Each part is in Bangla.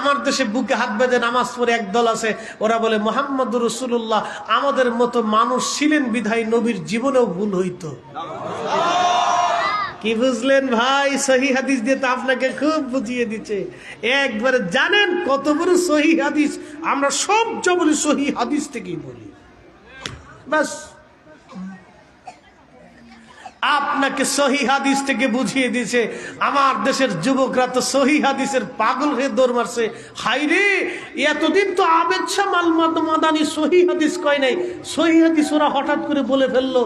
আমার দেশে বুকে হাত বেঁধে নামাজ পড়ে একদল আছে, ওরা বলে মোহাম্মদ রসুল্লাহ আমাদের মতো মানুষ ছিলেন বিধায় নবীর জীবনেও ভুল হইতো। কি বুঝলেন ভাই? সহি হাদিস দিয়ে তো আপনাকে খুব বুঝিয়ে দিচ্ছে। একবারে জানেন কত বড় সহি হাদিস? আমরা সব বলি সহি হাদিস থেকেই বলি। বাস আপনাকে সহি হাদিস থেকে বুঝিয়ে দিছে আমার দেশের যুবকরা তো সহি হাদিসের পাগল হয়ে দৌড় মারছে। হাই রে এতদিন তো আবেচ্ছা মাল মাদানি সহি হাদিস কয় নাই। সহি হাদিস ওরা হঠাৎ করে বলে ফেলল।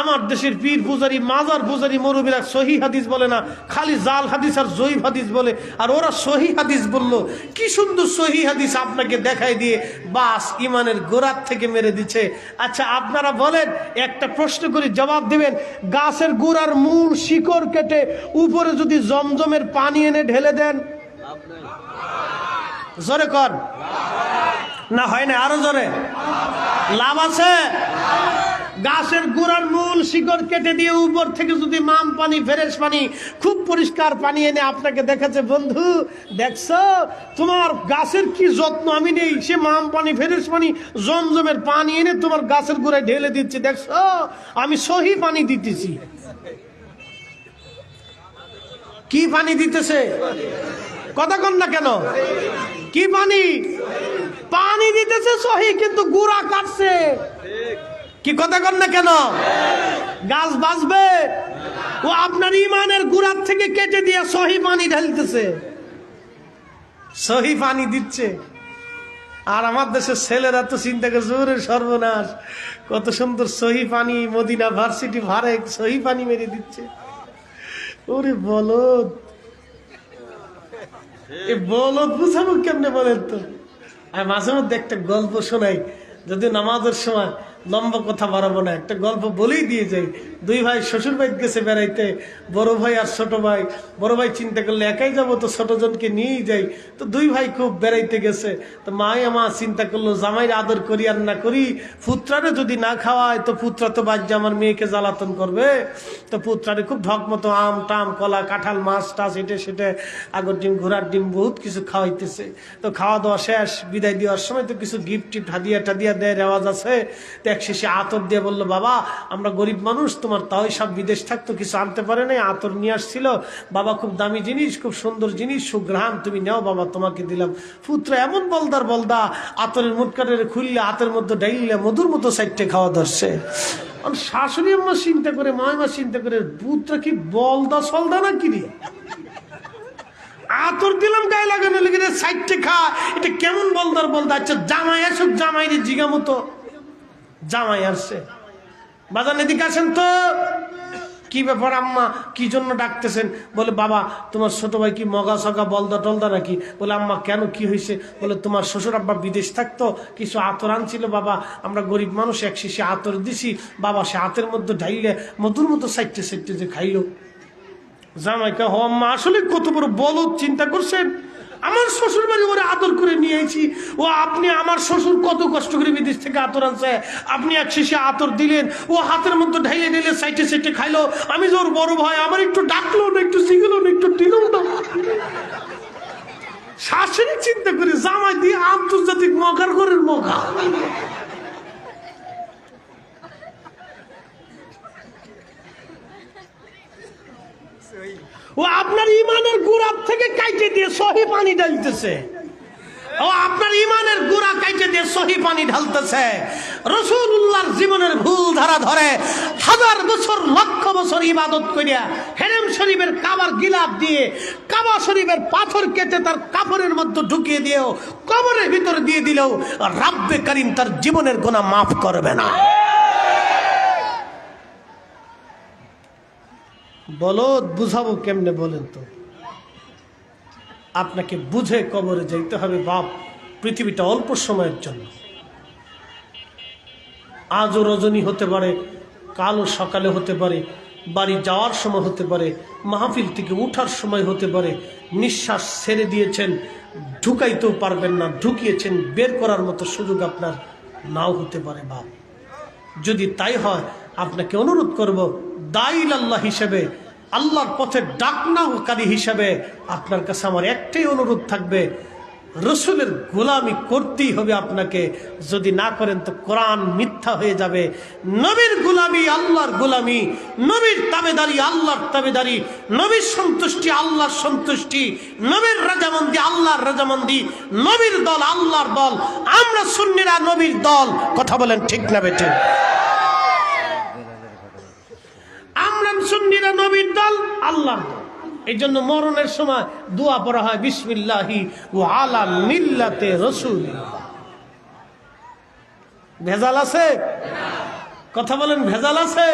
আমার দেশের পীর পূজারি, মাজার পূজারি মরুবীরা সহি হাদিস বলে না, খালি জাল হাদিস আর জয়ীব হাদিস বলে। আর ওরা সহি হাদিস বলল। কি সুন্দর সহি হাদিস আপনাকে দেখাই দিয়ে বাস ইমানের গোড়ার থেকে মেরে দিচ্ছে। আচ্ছা আপনারা বলেন, একটা প্রশ্ন করে জবাব দেবেন। গাছের গোড়ার মূল শিকড় কেটে উপরে যদি জমজমের পানি এনে ঢেলে দেন? জোরে কর। না হয় না, আরও জোরে। লাভ আছে? গাছের গোড়ার মূল শিকড় কেটে দিয়ে উপর থেকে যদি মাম পানি, ফেরেশ পানি, খুব পরিষ্কার পানি এনে আপনাকে দেখাচ্ছে, বন্ধু, দেখছ? তোমার গাছের কি যত্ন? আমি নেই। সে মাম পানি, ফেরেশ পানি, জমজমের পানি এনে তোমার গাছের গোড়ায় ঢেলে দিচ্ছে। দেখছ? আমি সহি পানি দিতেছি। কি পানি দিতেছে? কথা কন না কেন? কি পানি? পানি দিতেছে সহি, কিন্তু গুড়া কাটছে। কি কথা কন না কেন? গাছ বাঁচবে? ও আপনার ইমানের গুড়ার থেকে কেটে দিয়ে সহি পানি ঢালতেছে। সহি পানি দিচ্ছে। আর আমার দেশের ছেলেরা তো চিন্তা করে জোরের সর্বনাশ, কত সুন্দর সহি পানি, মদিনা ভার্সিটি ভারে সহি পানি মেরে দিচ্ছে। ওরে বলদ। এ বলদ বুঝাবো কেমনে বলেন তো? আর মাঝে মধ্যে একটা গল্প শোনাই, যদি নামাজের সময় লম্বা কথা বাড়াবো না। একটা গল্প বলেই দিয়ে যাই। দুই ভাই শ্বশুর বাড়ি গেছে বেড়াইতে। বড় ভাই আর ছোট ভাই। বড় ভাই চিন্তা করলে একাই যাব, তো ছোট জনকে নিয়েই যাই। তো দুই ভাই খুব বেড়াইতে গেছে। তো মাই আমার চিন্তা করল জামাইর আদর করি আর না করি, পুত্রারে যদি না খাওয়ায়, তো পুত্রা তো বাজ্য আমার মেয়েকে জ্বালাতন করবে। তো পুত্রারে খুব ঢক মতো আম, টাম, কলা, কাঁঠাল, মাছ, টাছ, এটে সেটে, আগর ডিম, ঘোড়ার ডিম বহুত কিছু খাওয়াইতেছে। তো খাওয়া দাওয়া শেষ, বিদায় দেওয়ার সময় তো কিছু গিফট টিফট হাদিয়া টাদিয়া দেয়, রেওয়াজ আছে। তো এক শেষে আতর দিয়ে বলল, বাবা, আমরা গরিব মানুষ, তোমার তাও সব বিদেশ থাকতো, কিছু আনতে পারে নাই, আতর নিয়ে আসছিল। বাবা, খুব দামি জিনিস, খুব সুন্দর জিনিস সুগ্রাম তুমি নেও, বাবা, তোমাকে দিলাম। পুত্র এমন বলদার বলদা, আতরের মুটকাটের খুললে হাতের মধ্যে ডাইলে মধুর মতো সাইডটে খাওয়া ধরছে। শাশুড়ি আম্মা চিন্তা করে মায়মা চিন্তা করে, পুত্র কি বলদা সলদা না কি রে? আতর দিলাম, গায়ে লাগানো লেগে সাইডটে খা, এটা কেমন বলদার বলদা? আচ্ছা জামাই আসুক জামাই রে জিগা মতো জামাই আসছে। বাজার এদিকে আসেন তো। কি ব্যাপার আম্মা? কি জন্য ডাকতেছেন? বলে, বাবা, তোমার ছোট ভাই কি মগা সগা বলদা টলদা নাকি? বলে, আম্মা, কেন কি হয়েছে? বলে, তোমার শ্বশুর আব্বা বিদেশ থাকতো, কিছু আতর আনছিল, বাবা, আমরা গরিব মানুষ, এক শিশি আতর দিছি, বাবা, সে হাতের মধ্যে ঢাইলে মধুর মতো সাইটে সাইটে যে খাইলো। জামাইকা হ আম্মা, আসলে কত বড় বলদ, চিন্তা করছেন? আমার শ্বশুর বাড়ি ওরা আদর করে নিয়েছি। ও, আপনি আমার শ্বশুর কত কষ্ট করে বিদেশ থেকে আতর আনছে। আপনি এক শেষে আতর দিলেন। ও হাতের মধ্যে ঢাইলে দিলে সাইটে সাইটে খাইলো। আমি যে ওর বড় ভাই, আমার একটু ডাকলো না, একটু শিখলো না, একটু দিল না। শাশুড়ি চিন্তা করে জামাই দিয়ে আন্তর্জাতিক মকার ঘরের মকা আপনার ইমানের গুড়ার থেকে কাইটে দিয়ে সহি পানি ঢালতেছে। ও, আপনার ইমানের গুড়া কাইটে দিয়ে সহি পানি ঢালতেছে। রসুল্লাহর জীবনের ভুল ধারা ধরে হাজার বছর, লক্ষ বছর ইবাদত করিয়া হেরেম শরীফের কাবার গিলাপ দিয়ে, কাবা শরীফের পাথর কেটে তার কাপড়ের মধ্যে ঢুকিয়ে দিয়েও, কবরের ভিতরে দিয়ে দিলেও, রাব্বে করিম তার জীবনের গোনা মাফ করবে না। বলদ বুঝাবো কেমনে বলেন তো? আপনাকে বুঝে কবরে যাইতে হবে বাপ পৃথিবীটা অল্প সময়ের জন্য। আজও রজনী হতে পারে, কালও সকালে হতে পারে, বাড়ি যাওয়ার সময় হতে পারে, মাহফিল থেকে উঠার সময় হতে পারে, নিঃশ্বাস ছেড়ে দিয়েছেন, ঢুকাইতেও পারবেন না, ঢুকিয়েছেন, বের করার মতো সুযোগ আপনার নাও হতে পারে বাপ। যদি তাই হয়, আপনাকে অনুরোধ করব, দাইল আল্লাহ হিসেবে আল্লাহর পথে ডাকনাকারী হিসাবে আপনার কাছে আমার একটাই অনুরোধ থাকবে, রসুলের গোলামি করতেই হবে আপনাকে। যদি না করেন তো কোরআন মিথ্যা হয়ে যাবে। নবীর গোলামি আল্লাহর গোলামি, নবীর তাবেদারি আল্লাহর তাবেদারি, নবীর সন্তুষ্টি আল্লাহর সন্তুষ্টি, নবীর রাজামন্দি আল্লাহর রাজামন্দি, নবীর দল আল্লাহর দল, আমরা সুন্নিরা নবীর দল। কথা বলেন ঠিক না বেটে আমরা সুন্নিরা নবীর দল, আল্লাহর এই জন্য মরণের সময় দোয়া পড়া হয়, বিসমিল্লাহি ও আলা মিল্লাতে রসুল ভেজাল আছে? কথা বলেন, ভেজাল আছে?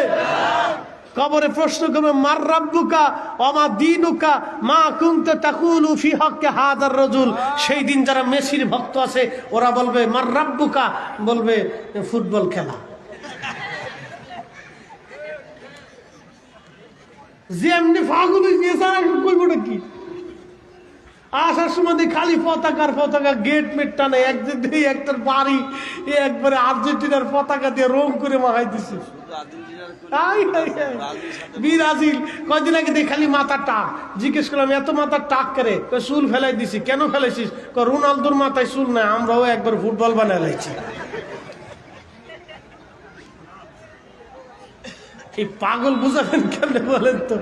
কবরে প্রশ্ন করবে, মার রাব্বুকা অমা দিনুকা মা কুনতে তাকুলু ফি হককে হাদার রজুল। সেই দিন যারা মেসির ভক্ত আছে, ওরা বলবে, মার রাব্বুকা, বলবে, ফুটবল খেলা। যে এমনি এখন কইবটা কি? আসার সময় খালি পতাকার পতাকা, গেট মেট টানে দিয়ে একটার বাড়ি একবারে আর্জেন্টিনার পতাকা দিয়ে রং করে মাহাই দিছে। ব্রাজিল, কয়দিন আগে দেখি খালি মাথা টাক জিজ্ঞেস করলাম, এত মাথা টাক করে? চুল ফেলাই দিছি। কেন ফেলাইছিস? রোনালদোর মাথায় চুল নাই, আমরাও একবার ফুটবল বানাই এই পাগল বুঝাবেন কেন বলেন তো?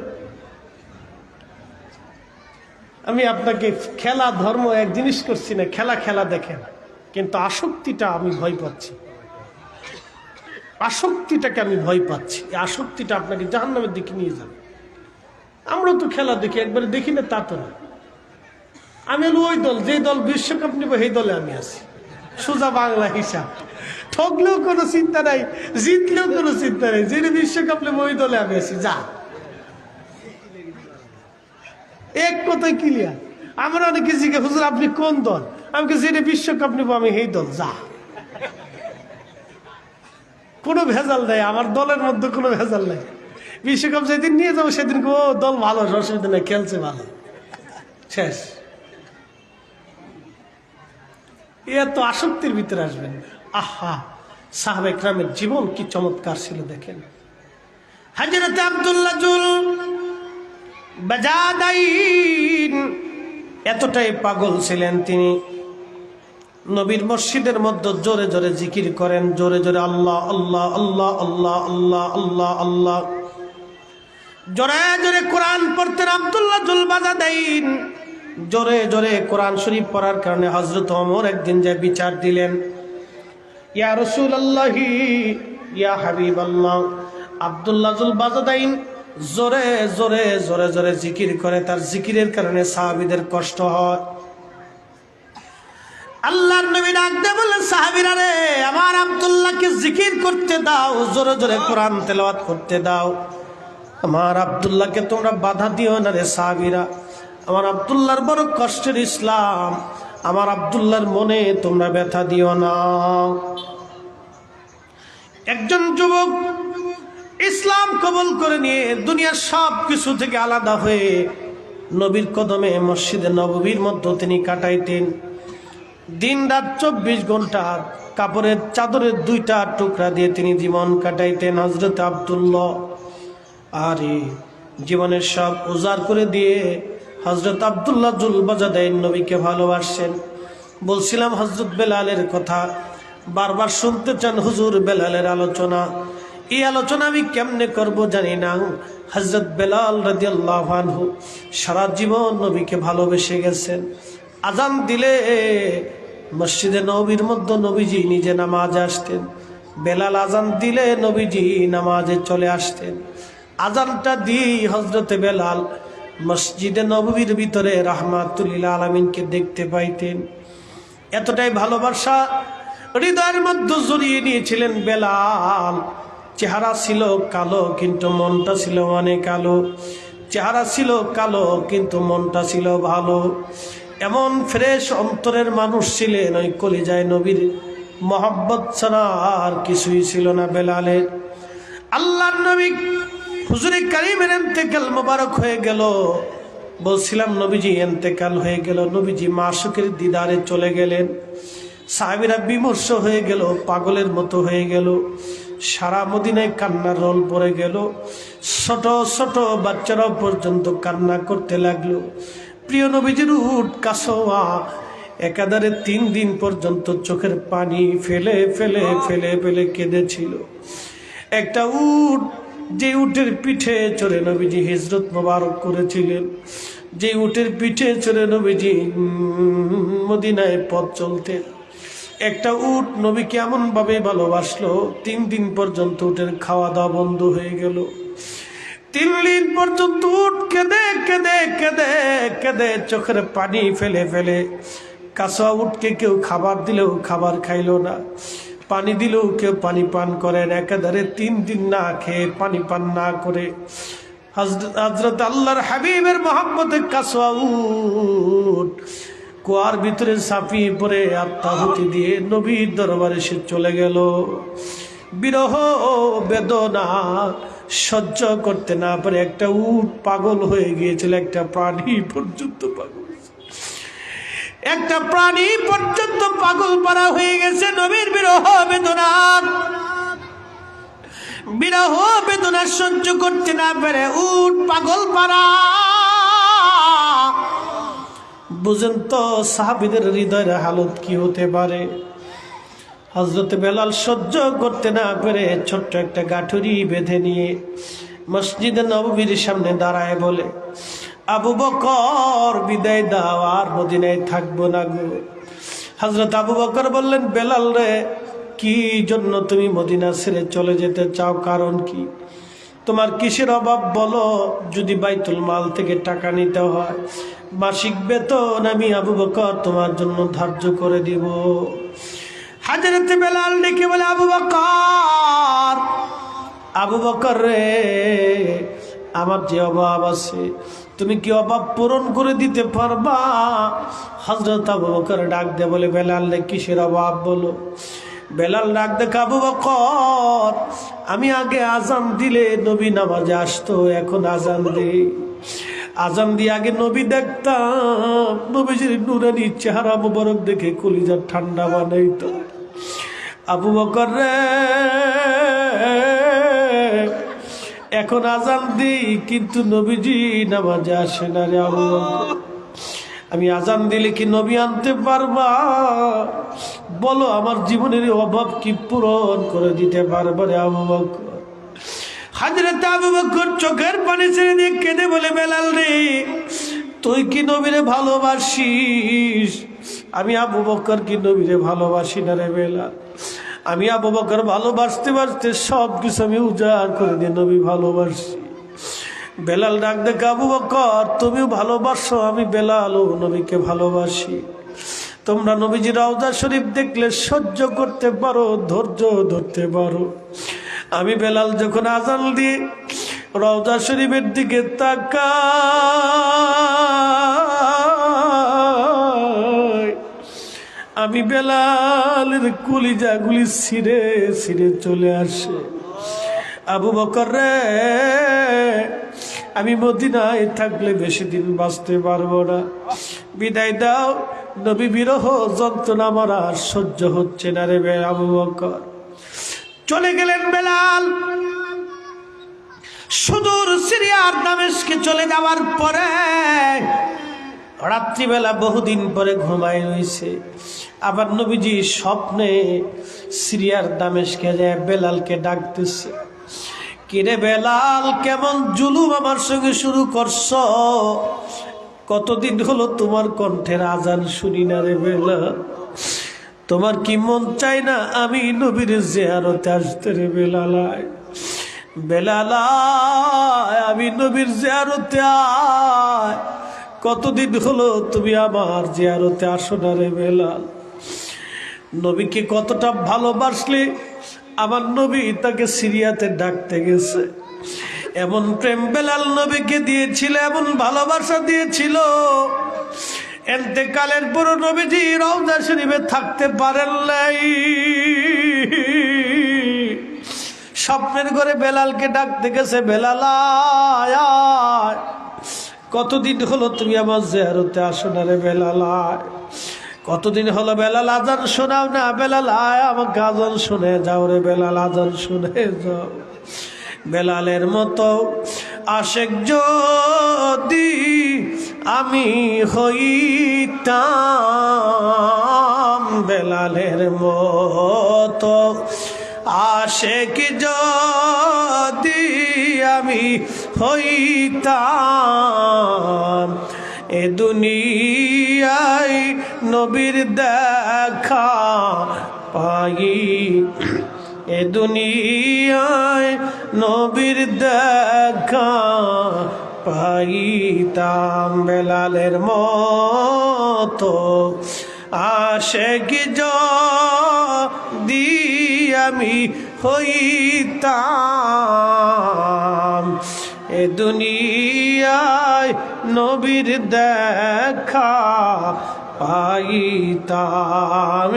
আমি আপনাকে খেলা, ধর্ম এক জিনিস করছি না, খেলা খেলা দেখেন। কিন্তু আসক্তিটা আমি ভয় পাচ্ছি। আসক্তিটাকে আমি ভয় পাচ্ছি। আসক্তিটা আপনাকে জাহান্নামের দিকে নিয়ে যাবে। আমরা তো খেলা দেখি, একবারে দেখি না, তা তো না। আমি ওই দল যে দল বিশ্বকাপ নিব, সেই দলে আমি আছি। সোজা বাংলা হিসাব। ঠকলেও কোনো চিন্তা নাই, জিতলেও কোনো চিন্তা নাই। যিনি বিশ্বকাপ নেব ওই দলে আমি আছি, যা। এক কথায় ক্লিয়ার আমরা অনেকে জিজ্ঞেস, হুজুর, আপনি কোন দল? আমি কে যেটা বিশ্বকাপ নেব, আমি এই দল, যা। কোনো ভেজাল নাই, আমার দলের মধ্যে কোনো ভেজাল নাই। বিশ্বকাপ যেদিন নিয়ে যাব, সেদিন ও, দল ভালো অসুবিধা নেই, খেলছে ভালো। শেষ। এত আসক্তির ভিতরে আসবেন। না। আহা, সাহাব একরামের জীবন কি চমৎকার ছিল দেখেন। হাজরত আব্দুল্লাহ জুল এতটাই পাগল ছিলেন তিনি। নবীর মসজিদের মধ্যে জোরে জোরে জিকির করেন, জোরে জোরে আল্লাহ আল্লাহ আল্লাহ আল্লাহ আল্লাহ আল্লাহ আল্লাহ। জোরে জোরে কোরআন পড়তেন আব্দুল্লাহ জুল বাজাদাইন। জোরে জোরে কোরআন শরীফ পড়ার কারণে হজরত অমর একদিন যে বিচার দিলেন ইয়া রসুল আল্লাহি ইয়া হাবিব আল্লাহ আবদুল্লাজুল বাজাদাইন জোরে জোরে জোরে জোরে জিকির করে, তার জিকিরের কারণে সাহাবিদের কষ্ট হয়। আল্লাহর নবী ডাক দিয়ে বললেন, সাহাবিরা রে, আমার আব্দুল্লাহকে জিকির করতে দাও, জোরে জোরে কোরআন তেলাওয়াত করতে দাও। আমার আব্দুল্লাহকে তোমরা বাধা দিও না রে সাহাবিরা। আমার আব্দুল্লাহর বড় কষ্টের ইসলাম। আমার আব্দুল্লাহর মনে তোমরা ব্যথা দিও না। একজন যুবক ইসলাম কবল করে নিয়ে দুনিয়ার সব কিছু থেকে আলাদা হয়ে নবীর কদমে মসজিদে নববীর মধ্যে তিনি কাটাইতেন। দিন রাত চব্বিশ ঘণ্টা কাপড়ের চাদরের দুইটা টুকরা দিয়ে তিনি জীবন কাটাইতেন হজরত আবদুল্লাহ। আরে, জীবনের সব উজাড় করে দিয়ে হজরত আবদুল্লাহ জুল বাজাদাইন নবীকে ভালোবাসছেন বলছিলাম হজরত বেলালের কথা। বারবার শুনতে চান হুজুর বেলালের আলোচনা। এই আলোচনা আমি কেমনে করব জানি না। হজরত বেলাল রাজি আনহু সারা জীবন নবীকে ভালোবেসে গেছেন। আজান দিলে মসজিদে নবীর মধ্যে নবীজি নিজে নামাজ আসতেন। বেলাল আজান দিলে নবীজি নামাজে চলে আসতেন। আজানটা দিয়ে হজরতে বেলাল মসজিদে নবীর ভিতরে রাহমাতুল্লিল আলমিনকে দেখতে পাইতেন। এতটাই ভালোবাসা হৃদয়ের মধ্যে জড়িয়ে নিয়েছিলেন বেলাল। চেহারা ছিল কালো, কিন্তু মনটা ছিল অনেক কালো চেহারা ছিল কালো, কিন্তু মনটা ছিল ভালো। এমন ফ্রেশ অন্তরের মানুষ ছিলেন ওই কলিজায় নবীর মোহাব্বত ছাড়া আর কিছুই ছিল না বেলালের। আল্লাহর নবী হুজুরে কারিমের এন্তেকাল মোবারক হয়ে গেল। বলছিলাম, নবীজি এন্তেকাল হয়ে গেল। নবীজি মাসুকের দিদারে চলে গেলেন। সাহাবিরা বিমর্ষ হয়ে গেল, পাগলের মতো হয়ে গেল। সারা মদিনায় কান্নার রোল পড়ে গেল। ছোট ছোট বাচ্চারাও পর্যন্ত কান্না করতে লাগল। প্রিয় নবীজির উঠ কাসোয়া, একাধারে তিন দিন পর্যন্ত চোখের পানি ফেলে ফেলে ফেলে ফেলে কেঁদেছিল। একটা উট যে উটের পিঠে চড়ে নবীজি হিজরত মোবারক করেছিলেন, যে উটের পিঠে চড়ে নবীজি মদিনায় পথ চলতেন একটা উট নবীকে এমন ভাবে ভালোবাসলো, তিন দিন পর্যন্ত উটের খাওয়া দাওয়া বন্ধ হয়ে গেল। তিন দিন পর্যন্ত উঠ কেঁদে কেঁদে কেঁদে কেঁদে চোখের পানি ফেলে ফেলে। কাঁচা উঠকে কেউ খাবার দিলেও খাবার খাইলো না। পানি দিলেও কেউ পানি পান করেন একেবারে তিন দিন না খেয়ে পানি পান না করে। হজরত আল্লাহর হাবিবের মোহাম্মদের উঠ। কুয়ার ভিতরে সাপিয়ে পরে আত্মাহুতি দিয়ে নবীর দরবারে সে চলে গেল। বিরহ, বেদনা সহ্য করতে না পারে। একটা উট পাগল হয়ে গিয়েছিল, একটা প্রাণী পর্যন্ত পাগল। একটা প্রাণী পর্যন্ত পাগল পারা হয়ে গেছে নবীর বিরহ বেদনা বিরহ বেদনা সহ্য করতে না পেরে উট পাগল পারা। বুঝেন তো সাহাবিদের হৃদয়ের হালত কি হতে পারে? হজরত বেলাল সহ্য করতে না পেরে ছোট্ট একটা গাঠুরি বেঁধে নিয়ে মসজিদে নববীর সামনে দাঁড়ায় বলে আবু বকর বিদায় দাও, আর মদিনায় থাকব না গো। হজরত আবু বকর বললেন, বেলাল রে, কি জন্য তুমি মদিনা ছেড়ে চলে যেতে চাও? কারণ কি? তোমার কিসের অভাব বলো, যদি বাইতুল মাল থেকে টাকা নিতে হয়। মাসিক বেতন আমি আবু বকর তোমার জন্য ধার্য করে দিব। হাজারতে বেলাল ডেকে বলে, আবু বকর আবু বকর রে, আমার যে অভাব আছে তুমি কি অভাব পূরণ করে দিতে পারবা? হজরত আবু বকর ডাক দে বলে, বেলাল কিসের অভাব বলো? বেলাল ডাক দে আবু বকর, আমি আগে আজান দিলে নবী নামাজে আসতো, এখন আজান দেই। আজান দিয়ে আগে নবী দেখতাম, নবীজির নুরানি চেহারা মুবারক দেখে কলিজার ঠান্ডা বানাইতো। আবু বকর রে এখন আজান দিই, কিন্তু নবীজি নামাজে আসে না রে বকর আমি আজান দিলে কি নবী আনতে পারবা? বলো, আমার জীবনের অভাব কি পূরণ করে দিতে পারবা রে আবু বকর? হাজরত আবু বকর চোখের পানি ছেড়ে দিয়ে কেঁদে বলে, বেলাল রে, তুই কি নবীরে ভালোবাসিস? আমি আবু বকর কি নবীরে ভালোবাসি না রে বেলাল? আমি আবু বকর ভালোবাসতে বাসতে সব কিছু আমি উজাড় করে দিয়ে নবী ভালোবাসি। বেলাল ডাক দেখে, আবু বকর, তুমিও ভালোবাসো, আমি বেলাল ও নবীকে ভালোবাসি। তোমরা নবীজি রওজা শরীফ দেখলে সহ্য করতে পারো, ধৈর্য ধরতে পারো। আমি বেলাল যখন আজান দিয়ে রওজা শরীফের দিকে তাকাই আমি বেলালের কলিজাগুলি ছিঁড়ে ছিঁড়ে চলে আসে। আবু বকর রে, আমি মদিনায় থাকলে বেশি দিন বাঁচতে পারব না। বিদায় দাও, নবী বিরহ যন্ত্রণা আমার আর সহ্য হচ্ছে না রে বে আবু বকর। চলে গেলেন বেলাল। সুদূর সিরিয়ার দামেশকে চলে যাওয়ার পরে রাত্রিবেলা বহুদিন পরে ঘুমায় রয়েছে। আবার নবীজি স্বপ্নে সিরিয়ার দামেশকে যায় বেলালকে ডাকতেছে। কিরে বেলাল, কেমন জুলুম আমার সঙ্গে শুরু করছ? কতদিন হলো তোমার কণ্ঠের আজান শুনি না রে বেলা তোমার কি মন চাই না আমি নবীর জেয়ারতে আসতে রে বেলালায়? বেলালায় আমি নবীর জেয়ারতে আয়। কতদিন হলো তুমি আমার জিয়ারতে আসো না রে বেলাল? নবীকে কতটা ভালোবাসলে আমার নবী তাকে সিরিয়াতে ডাকতে গেছে এমন প্রেম বেলাল নবীকে দিয়েছিল এমন ভালোবাসা দিয়েছিল এতেকালের পুরো নবীজি রওজা শরীফে থাকতে পারেন নাই স্বপ্নের ঘরে বেলালকে ডাকতে গেছে বেলাল আয়, আয়। কতদিন হলো তুমি আমার জেহারতে আসো না রে বেলাল আয়। কতদিন হলো বেলাল আজান শোনাও না? বেলাল, আয় আমাকে আজান শুনে যাও রে বেলাল, আজান শুনে যাও। বেলালের মতো আশেক যদি আমি হইতাম, বেলালের মতো আশেক যদি আমি হইতাম এ দুনিয়ায় নবীর দেখা পাই। এ দুনিয়ায় নবীর দেখা পাইতাম বেলালের মতো। আশেক যদি আমি হইতাম এ দুনিয়ায় নবীর দেখা পাইতাম।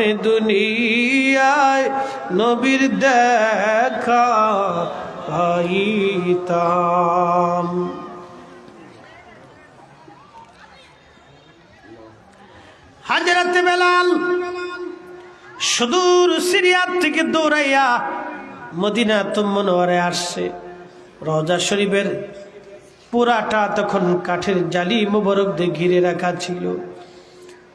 এ দুনিয়ায় নবীর দেখা পাইতাম। হাজরাতে বেলাল সুদূর সিরিয়ার থেকে দৌড়াইয়া মদিনা তুমনোয়ারে আসছে। রজা শরীফের পুরাটা তখন কাঠের জালি মুবারক দিয়ে ঘিরে রাখা ছিল।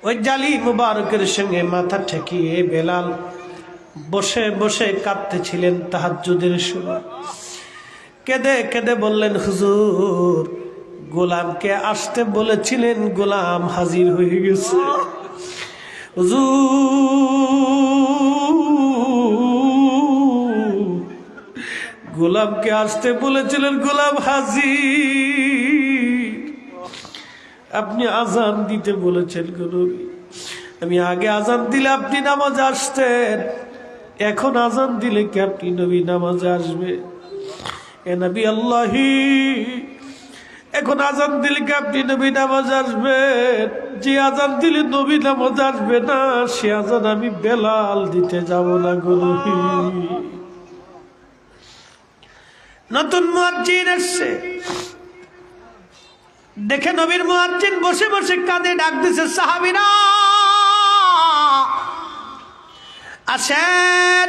ওই জালি মুবারকের সঙ্গে মাথা ঠেকিয়ে বেলাল বসে বসে কাঁদতেছিলেন তাহাজ্জুদের সময়। কেঁদে কেঁদে বললেন, হুজুর, গোলামকে আসতে বলেছিলেন, গোলাম হাজির হয়ে গেছে। হুজুর গোলামকে আসতে বলেছিলেন, গোলাম হাজির। আপনি আজান দিতে বলেছেন নবী। আমি আগে আজান দিলে আপনি নামাজ আসতেন। এখন আজান দিলে কি আপনি নবী নামাজ আসবে? এ নবী আল্লাহি, এখন আজান দিলে কি আপনি নবী নামাজ আসবেন? যে আজান দিলে নবী নামাজ আসবে না, সে আজান আমি বেলাল দিতে যাব না গো নবী। নতুন মুয়াজ্জিন এসছে। দেখে নবীর মুয়াজ্জিন বসে বসে কাঁদে, ডাক দিছে, সাহাবিরা! আসেন।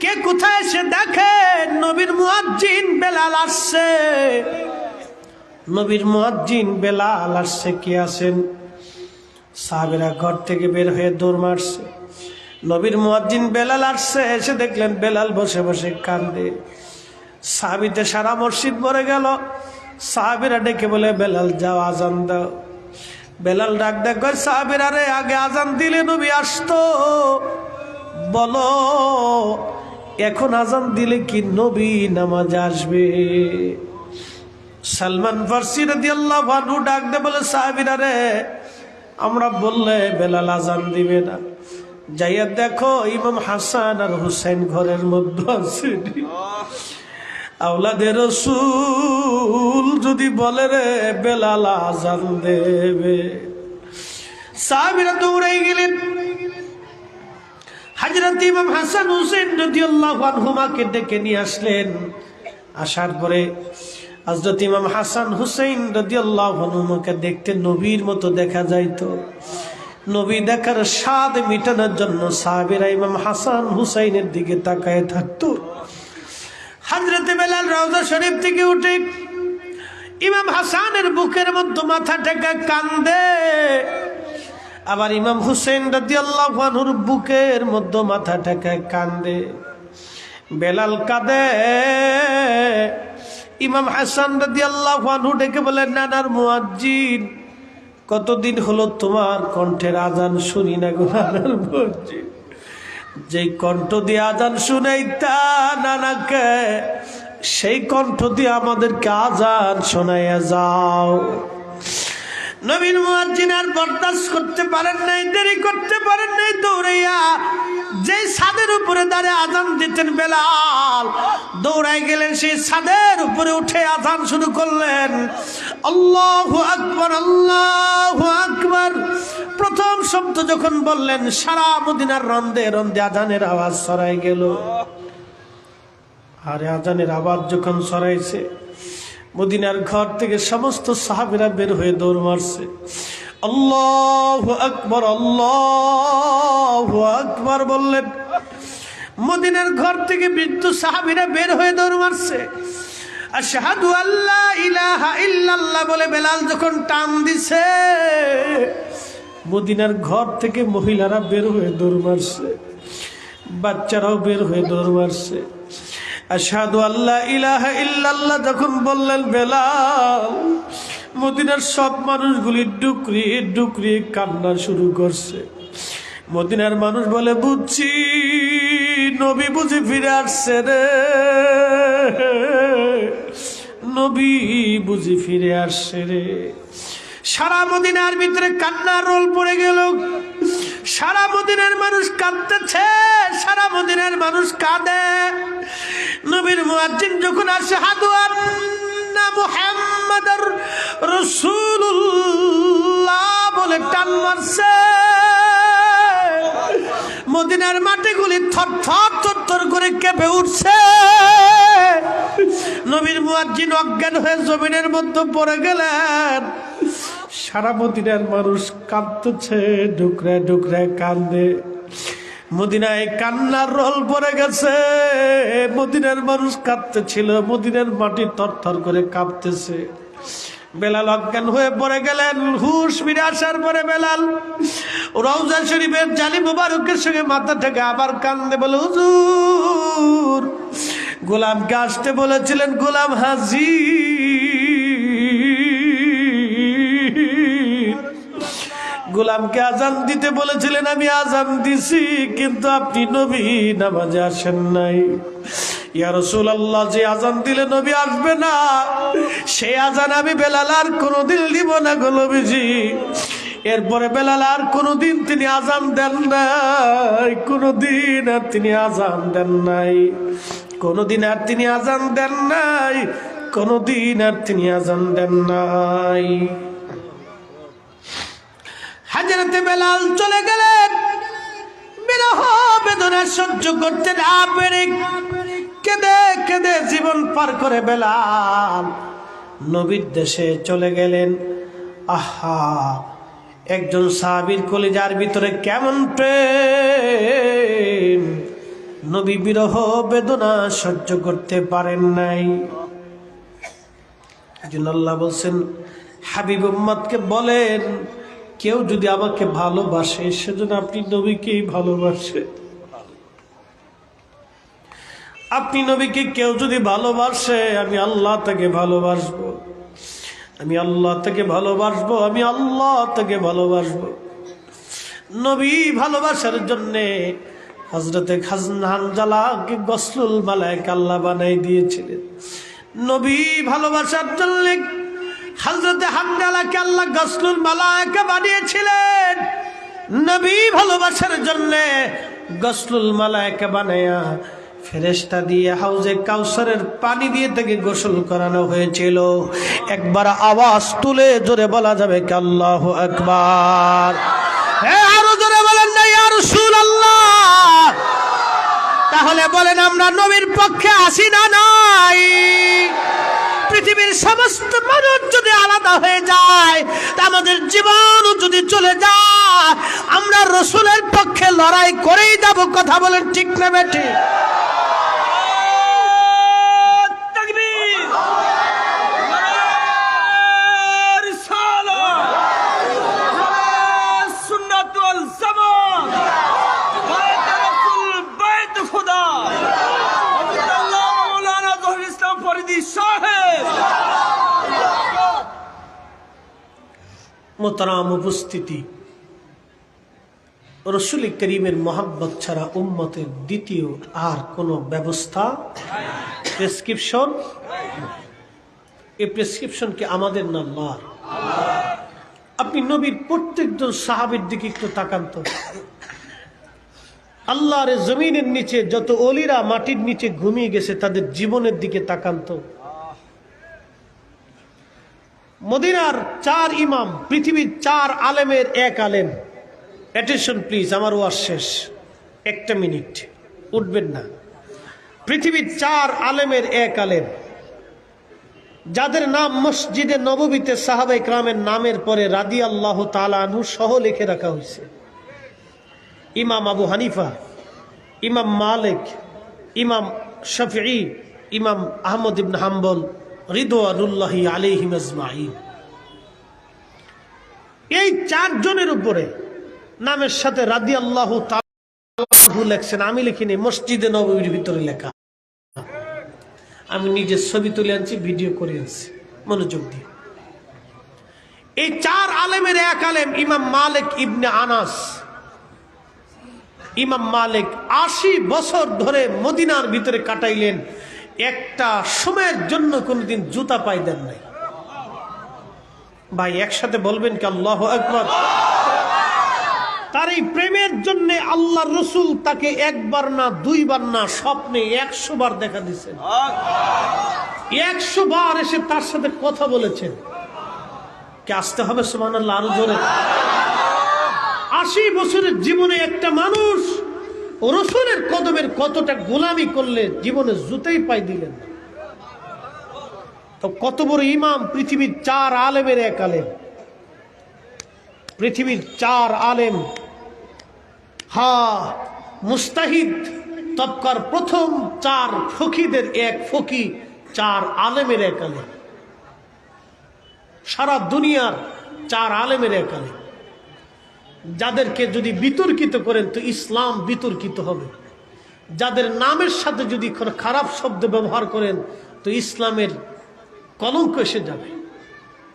কে কোথায় এসে দেখেন নবীর মুয়াজ্জিন বেলাল আসছে। নবীর মুয়াজ্জিন বেলাল আসছে, কে আছেন? সাহাবিরা ঘর থেকে বের হয়ে দৌড় মারছে। নবীর মুয়াজ্জিন বেলাল আসছে, এসে দেখলেন বেলাল বসে বসে কান্দে সাহাবিতে সারা মসজিদ ভরে গেল। সাহাবিরা ডেকে বলে, বেলাল যাও আজান দাও। বেলাল ডাক করে, সাহাবিরা রে, আগে আজান দিলে নবী আসতো। বলো, এখন আজান দিলে কি নবী নামাজ আসবে? সালমান ফার্সি রাদি আল্লাহ ডাক দে বলে, সাহাবিরা রে, আমরা বললে বেলাল আজান দিবে না। যাইয়া দেখো, ইমাম হাসান আর হুসাইন ঘরের মধ্যে আছে। আওলাদের রসুল যদি বলে রে, বেলাল আজান দেবে। সাহাবিরা দৌড়াই গেলেন। হাজরত ইমাম হাসান হুসেন যদি আল্লাহ হুমাকে ডেকে নিয়ে আসলেন। আসার পরে হজরত ইমাম হাসান হুসেন রদি আল্লাহ হুমাকে দেখতে নবীর মতো দেখা যাইতো। নবী দেখার স্বাদ মিটানোর জন্য সাহাবিরা ইমাম হাসান হুসাইনের দিকে তাকায় থাকতো। হাজরতে বেলাল রওজা শরীফ থেকে উঠে ইমাম হাসানের বুকের মধ্যে মাথা টেকা কান্দে। আবার ইমাম হুসেন রাজি আল্লাহ বুকের মধ্যে মাথা টেকায় কান্দে। বেলাল কাঁদে। ইমাম হাসান রাজি আল্লাহ ডেকে বলে, নানার মুয়াজ্জিন, কতদিন হলো তোমার কণ্ঠের আজান শুনি না গো নানার মুয়াজ্জিন? যে কণ্ঠ দিয়ে আজান শুনাইতা নানাকে, সেই কণ্ঠ দিয়ে আমাদেরকে আজান শোনাইয়া যাও। নবীন মুয়াজ্জিন আর বরদাস্ত করতে পারেন নাই, দেরি করতে পারেন নাই, দৌড়াইয়া যে ছাদের উপরে দাঁড়িয়ে আজান দিতেন বেলাল দৌড়াই গেলেন, সেই ছাদের উপরে উঠে আজান শুরু করলেন। আল্লাহ আকবর আল্লাহ আকবর। প্রথম শব্দ যখন বললেন, সারা মদিনার রন্দে রন্দে আজানের আওয়াজ সরাই গেল। আরে আজানের আওয়াজ যখন সরাইছে মদিনার ঘর থেকে সমস্ত সাহাবিরা বের হয়ে দৌড় মারছে। আল্লাহ আকবর আল্লাহ আকবর বললেন, মদিনার ঘর থেকে বৃদ্ধ সাহাবিরা বের হয়ে দৌড় মারছে। আশহাদু আল্লাহ ইলাহা ইল্লাল্লাহ বলে বেলাল যখন টান দিছে, মদিনার ঘর থেকে মহিলারা বের হয়ে দৌড় মারছে, বাচ্চারাও বের হয়ে দৌড় মারছে। আশহাদু আল্লাহ ইলাহা ইল্লাল্লাহ যখন বললেন, বেলাল মদিনার সব মানুষগুলি ডুকরি ডুকরি কান্না শুরু করছে। মদিনার মানুষ বলে, বুঝছি, নবী বুঝি ফিরে আসছে রে। নবী বুঝি ফিরে আসছে রে। সারা মদিনার ভিতরে কান্নার রোল পড়ে গেল। সারা মদিনার মানুষ কাঁদতেছে, সারা মদিনার মানুষ কাঁদে। নবীর মুয়াজ্জিন যখন আসে, হাদু আন্না মুহাম্মাদার রাসূলুল্লাহ বলে টান মারছে। মদিনার মাটিগুলি থর থর থর থর করে কেঁপে উঠছে। নবীর মুয়াজ্জিন অজ্ঞান হয়ে জমিনের মধ্যে পড়ে গেলেন। সারা মদিনার মানুষ কাঁদতেছে, ডুকরে ডুকরে কান্দে মদিনায় কান্নার রোল পড়ে গেছে। মদিনার মানুষ কাঁদতেছিল, মদিনার মাটি থর করে কাঁপতেছে। বেলাল অজ্ঞান হয়ে পড়ে গেলেন, হুশ ফিরে আসার পরে বেলাল, রওজা শরীফের জালি মুবারকের সঙ্গে মাথা থেকে আবার কান্দে বলে, হুজুর, গোলামকে আসতে বলেছিলেন গোলাম হাজি। গোলামকে আজান দিতে বলেছিলেন, আমি আজান দিছি, কিন্তু আপনি নবী নামাজে আসেন নাই। রাসূলুল্লাহ, যে আজান দিলে নবী আসবে না সেই আজান আমি বেলাল আর কোনোদিন দিব না গো নবীজি। এরপরে বেলাল আর কোনোদিন তিনি আজান দেন নাই, কোনোদিন আর তিনি আজান দেন নাই। কোনোদিন আর তিনি আজান দেন নাই, কোনোদিন আর তিনি আজান দেন নাই। হাজারাতে বেলাল চলে গেলেন। বিরহ বেদনা সহ্য করতে না পেরে কেঁদে কেঁদে জীবন পার করে বেলাল নবীর দেশে চলে গেলেন। আহা, একজন সাহাবীর কলিজার ভিতরে কেমন প্রেম। নবী বিরহ বেদনা সহ্য করতে পারেন নাই। আল্লাহ বলছেন, হাবিব উম্মদকে বলেন কেউ যদি আমাকে ভালোবাসে, সেজন্য আপনি নবীকেই ভালোবাসে। আপনি নবীকে কেউ যদি ভালোবাসে, আমি আল্লাহ তাকে ভালোবাসবো। আমি আল্লাহ তাকে ভালোবাসবো, আমি আল্লাহ তাকে ভালোবাসবো। নবী ভালোবাসার জন্যে হজরতে হানজালাকে গসলুল মালায়ক আল্লাহ বানাই দিয়েছিলেন। নবী ভালোবাসার জন্য হজরতে হানজালাকে আল্লাহ গসলুল মালায়কে বানিয়েছিলেন। নবী ভালোবাসার জন্যে গসলুল মালায়কে বানায়া ফেরেস্তা দিয়ে হাউজে কাউসারের পানি দিয়ে তাকে গোসল করানো হয়েছিল। একবার আওয়াজ তুলে জোরে বলা যাবে কি আল্লাহ একবার আরও জোরে বলেন না, ইয়া রাসূলুল্লাহ। তাহলে বলেন আমরা নবীর পক্ষে আসি না নাই? পৃথিবীর সমস্ত মানুষ যদি আলাদা হয়ে যায়, তা আমাদের জীবন যদি চলে যায়, আমরা রসুলের পক্ষে লড়াই করেই যাব, কথা বলেন ঠিক না মোতারাম উপস্থিতি। রসুল করিমের মোহাব্বত ছাড়া উম্মতের দ্বিতীয় আর কোনো ব্যবস্থা? প্রেসক্রিপশন? এই প্রেসক্রিপশন কি আমাদের না আল্লাহর? আপনি নবীর প্রত্যেকজন সাহাবের দিকে একটু তাকান তো। আল্লাহর জমিনের নিচে যত অলিরা মাটির নিচে ঘুমিয়ে গেছে, তাদের জীবনের দিকে তাকান তো। মদিনার চার ইমাম, পৃথিবীর চার আলেমের এক আলেম। অ্যাটেনশন প্লিজ আমার ওয়ার শেষ। একটা মিনিট, উঠবেন না। পৃথিবীর চার আলেমের এক আলেম। যাদের নাম মসজিদে নববীতে সাহাবাই ক্রামের নামের পরে রাদি আল্লাহ তালানহু সহ লিখে রাখা হয়েছে। ইমাম আবু হানিফা, ইমাম মালিক, ইমাম শফি ইমাম আহমদ ইবন হাম্বল এই চারজনের উপরে নামের সাথে রাদি আল্লাহ লেখছেন, আমি লিখিনি, মসজিদে নবীর ভিতরে লেখা। আমি নিজের ছবি তুলে আনছি, ভিডিও করে আনছি, মনোযোগ দিয়ে। এই চার আলেমের এক আলেম, ইমাম মালিক ইবনে আনাস। ইমাম মালিক আশি বছর ধরে মদিনার ভিতরে কাটাইলেন। একটা সময়ের জন্য কোনোদিন জুতা পাই দেন নাই। ভাই, একসাথে বলবেন কি আল্লাহ একবার তার এই প্রেমের জন্য আল্লাহ রসুল তাকে একবার না, দুইবার না, স্বপ্নে একশো বার দেখা দিচ্ছেন একশো বার এসে তার সাথে কথা বলেছেন। কে আসতে হবে সুমান আল্লাহ আরও জোরে? আশি বছরের জীবনে একটা মানুষ রসুলের কদমের কতটা গোলামি করলে জীবনে জুতেই পাই দিলেন তো কত বড় ইমাম পৃথিবীর চার আলেমের এক আলেম। পৃথিবীর চার আলেম। হা, মুস্তাহিদ তবকার প্রথম চার ফকিদের এক ফকি, চার আলেমের এক আলেম। সারা দুনিয়ার চার আলেমের এক আলেম। যাদেরকে যদি বিতর্কিত করেন, তো ইসলাম বিতর্কিত হবে। যাদের নামের সাথে যদি কোনো খারাপ শব্দ ব্যবহার করেন, তো ইসলামের কলঙ্ক এসে যাবে।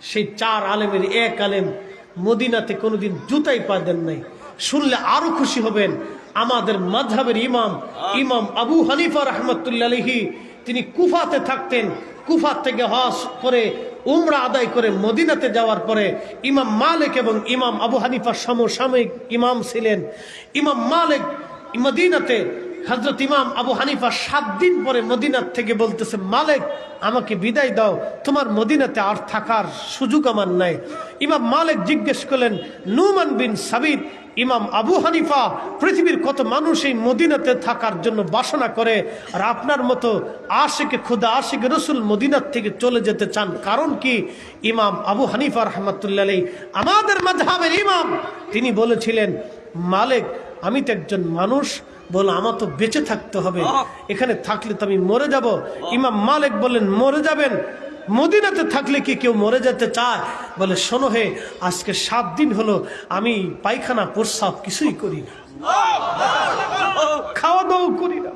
সেই চার আলেমের এক আলেম মদিনাতে কোনোদিন জুতাই পা দেন নাই। শুনলে আরও খুশি হবেন। আমাদের মাঝহাবের ইমাম ইমাম আবু হানিফা রহমতুল্লাহি তিনি কুফাতে থাকতেন। কুফা থেকে হস করে উমরা আদায় করে মদিনাতে যাওয়ার পরে ইমাম মালিক এবং ইমাম আবু হানিফার সমসাময়িক ইমাম ছিলেন। ইমাম মালিক মদিনাতে হজরত ইমাম আবু হানিফা সাত দিন পরে মদিনার থেকে বলতেছে, মালিক, আমাকে বিদায় দাও। তোমার মদিনাতে আর থাকার সুযোগ আমার নাই। ইমাম মালিক জিজ্ঞেস করলেন, নুমান বিন সাবিদ ইমাম আবু হানিফা পৃথিবীর কত মানুষ এই মদিনাতে থাকার জন্য বাসনা করে আর আপনার মতো আশেকে খুদা আশেকে রসুল মদিনার থেকে চলে যেতে চান। কারণ কি? ইমাম আবু হানিফা রহমতুল্লাহ আমাদের মাঝহাবের ইমাম। তিনি বলেছিলেন মালিক আমি তো একজন মানুষ বল আমার তো বেঁচে থাকতে হবে। এখানে থাকলে তো আমি মরে যাব। ইমাম মালিক বললেন মরে যাবেন। মদিনাতে থাকলে কি কেউ মরে যেতে চায়? বলে শোনো হে আজকে সাত দিন হলো আমি পায়খানা প্রস্রাব কিছুই করি না। খাওয়া দাওয়া করি না।